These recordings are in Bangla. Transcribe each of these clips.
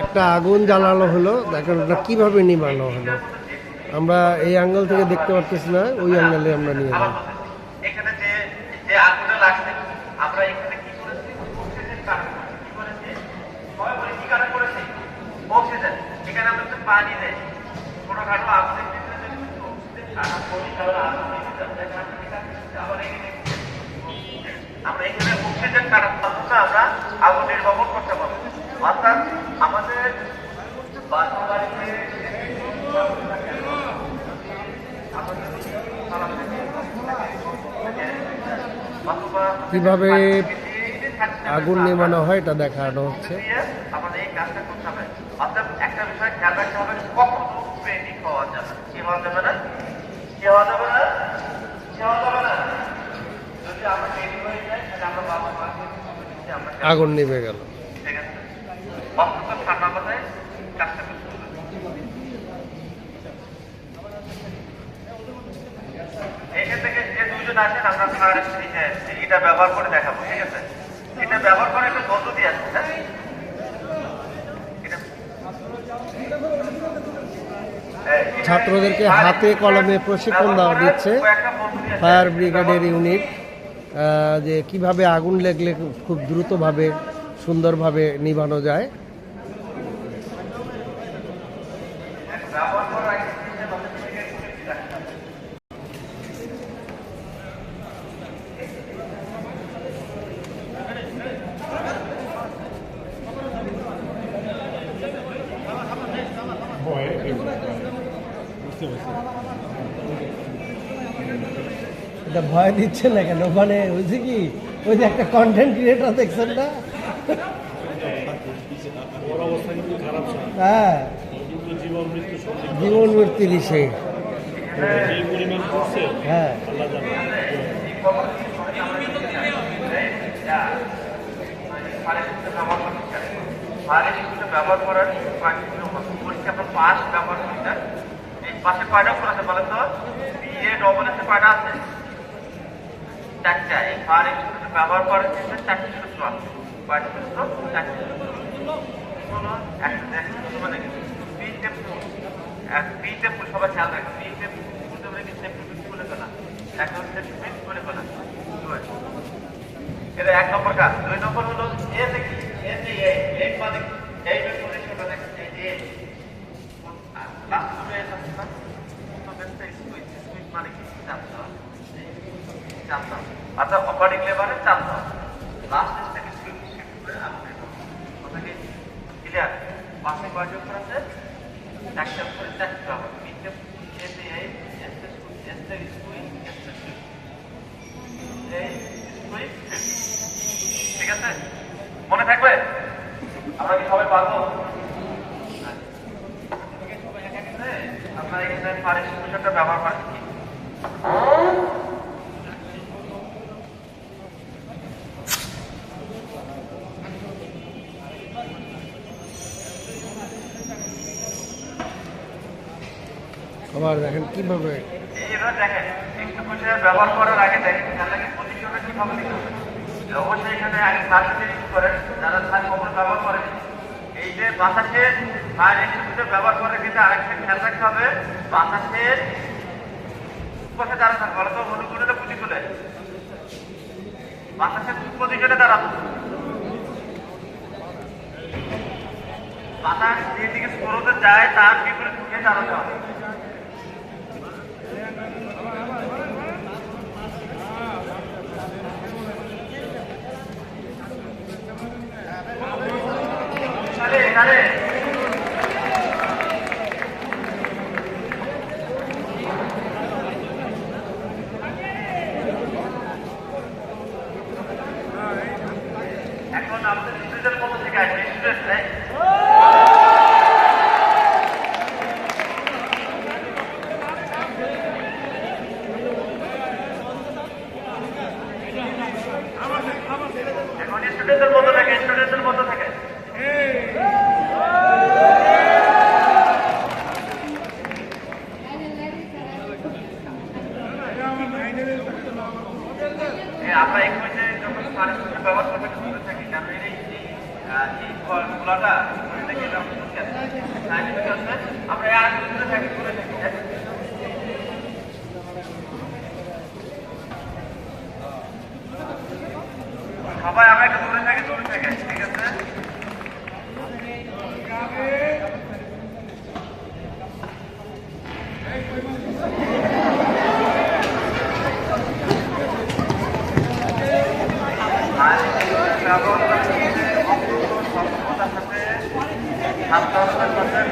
একটা আগুন জ্বালানো হলো, দেখেন ওটা কীভাবে নিবানো হলো। আমরা এই অ্যাঙ্গেল থেকে দেখতে পারতেছি না, ওই অ্যাঙ্গেলে আমরা নিয়ে যাব এখানে যে যে আগুনটা লাগছে, আমরা এখানে অক্সিজেন কানেক্ট করেছি কি করেছি? সবাই বলে কি কানেক্ট করেছি। অক্সিজেন এখানে আমরা আগুন নিভে যাবে তাই না? আবার এখানে আমরা এখানে অক্সিজেন কানেক্ট করতে আমরা আগুন নির্বাপন করতে পারব? অর্থাৎ আমাদের বাসা বাড়িতে কীভাবে আগুন নেবানো হয় এটা দেখানো হচ্ছে। আমাদের এই কাজটা করতে হবে। অর্থাৎ একটা বিষয় খেয়াল রাখতে হবে কখনো পেন্ডিং হওয়া যাবে না। কি হওয়া যাবে না? কি হওয়া যাবে না? কি হওয়া যাবে না? যদি আমরা পেন্ডিং হয়ে যাই তাহলে আমরা বাবা মাকে আমরা আগুন নিভে গেল ঠিক আছে অন্তত ঠান্ডা মাথায় কাজটা করতে হবে এখান থেকে যে দুজন আছেন আমরা আপনার এটা ব্যবহার করে দেখাবো ঠিক আছে? এটা ব্যবহার করে একটা পদ্ধতি আছে হ্যাঁ? হ্যাঁ, ছাত্রদেরকে হাতে কলমে প্রশিক্ষণ দেওয়া দিচ্ছে। ফায়ার ব্রিগেডের ইউনিট যে কীভাবে আগুন লেগলে খুব দ্রুতভাবে সুন্দরভাবে নিভানো যায় ব্যবহার করার আগে নিজের মধ্যে থেকে একটু রাখতে হবে। এটা ভয় দিচ্ছে না কেন? মানে হয়েছে কি? ওই যে একটা কন্টেন্ট ক্রিয়েটার দেখছেন না? ওর অবস্থা কিন্তু খারাপ ছিল হ্যাঁ। জীবন মৃত্যু করছে হ্যাঁ। ব্যবহার করার পরীক্ষা পাস ব্যবহার করতে এই পাশে কয়টা অক্ষর আছে বলেন তো? বিএ ডবল এসে কয়টা আছে? চারটা। এই ফার ইনস্টিটিউটে ব্যবহার করার ক্ষেত্রে চারটি সূত্র আছে। কয়টি সূত্র? চারটি সূত্র। দেখো মানে সবাই খেয়াল রাখবে বি টেপ বলতে কি ফিক্স করে ফেলা এটা এক নম্বর কাজ দুই। নম্বর হলো এ দেখি। এ যে, এই মানে এই পজিশনটা দেখেন। এই যে লাস্ট করে এটা না তো বেসটা স্কুইজ স্কুইজ মানে কি চাপতে হবে চাপতে হবে অর্থাৎ অপারেটিং লেভারে চাপতে হবে লাস্ট স্টেজটাকে স্কুইজ শিফট করে আপনি কথা কি ক্লিয়ার পাশে আছে একটা করে চারটে হবে স্কুইজ ঠিক আছে? মনে থাকবে? আমরা কি সবাই পারব? আপনারা এখানে ব্যবহার করেন কি? আবার দেখেন কীভাবে দেখেন এক্সট্রা ব্যবহার করার আগে দেখেন কীভাবে অবশ্যই এখানে আগে সার করেন যারা সার ব্যবহার করেন যে বাতাসের ফায়ার এক্সট্রিবিউটর ব্যবহার করে ক্ষেত্রে আরেকটা খেয়াল রাখতে হবে। বাতাসের পাশে হবে বলো তো অনুকূলটা বুঝি তুলে বাতাসের পজিশনে দাঁড়াবো বাতাস যেদিকে স্রোতে যায়, তার বিপরীত দিকে দাঁড়াতে হবে। এখানে আমাদের স্টুডেন্টের মতো থেকে স্টুডেন্ট এখন স্টুডেন্টদের মতো থাকে স্টুডেন্টদের মতো থাকে। ব্যবহার করবেন সুন্দর থাকে গ্রামের এই আমরা আর সুন্দর থাকি করে থাকি সবাই আমরা একটু দূরে থাকে দূরে থাকে, ঠিক আছে?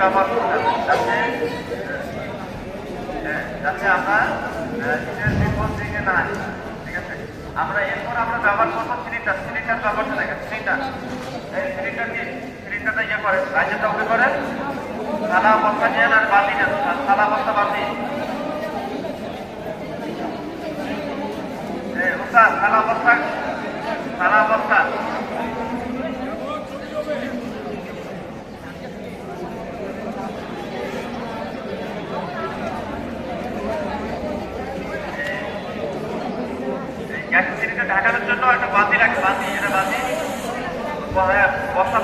যাতে হ্যাঁ, আছে? আমরা ওকে করে থালা বস্তা নেন আর থালা বস্তা থালা বস্তা গ্যাস সিলিন্ডার ঢাকানোর জন্য একটা বাতি রাখে বাতি এটা বাতি হ্যাঁ,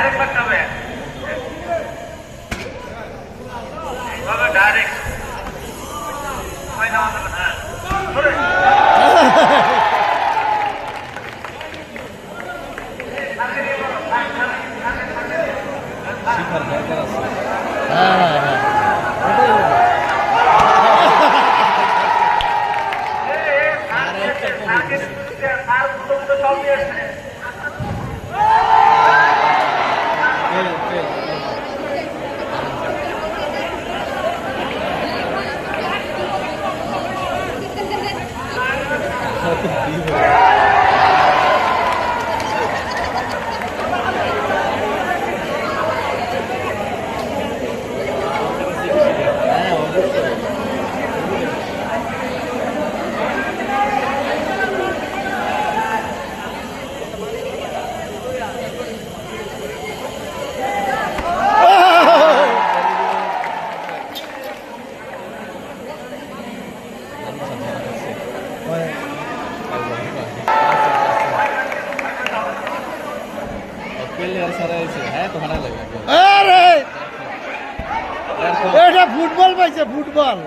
ಕಾರ್ಯಕ್ರಮ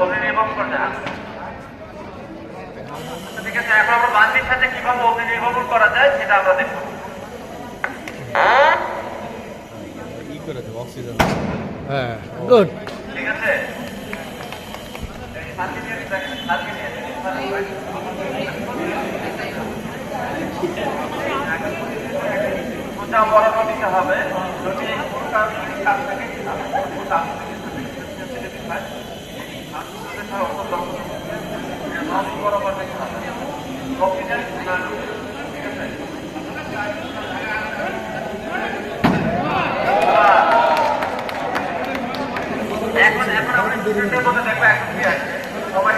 অগ্নি নির্বাপন করতে হয়। আচ্ছা, ঠিক আছে এখন আমরা বান্দির সাথে কীভাবে অগ্নি করা যায় সেটা আমরা দেখব। হ্যাঁ গুড ঠিক আছে। দুটা বরাবর দিতে হবে যদি কোনো থেকে কাছ থেকে বরাবর দিতে হবে অক্সিজেন না ঢুকে। ঠিক আছে এখন এখন আমরা স্টুডেন্টের মধ্যে দেখব এখন কি আছে সবাই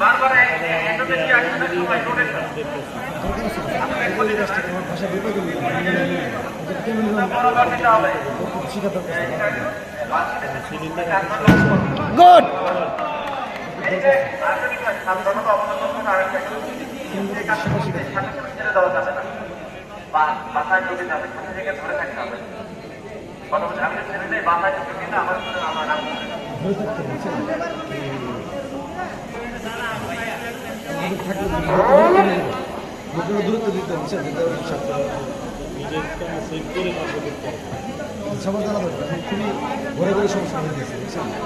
বারবার কি আছে সবাই রোটেশন বরাবর দিতে হবে গুড দূরত্ব দিতে সব নিজের সেভ করে সবার জানা দরকার। খুবই ঘরে ঘরে সমস্যা হয়ে গেছে সাহসী।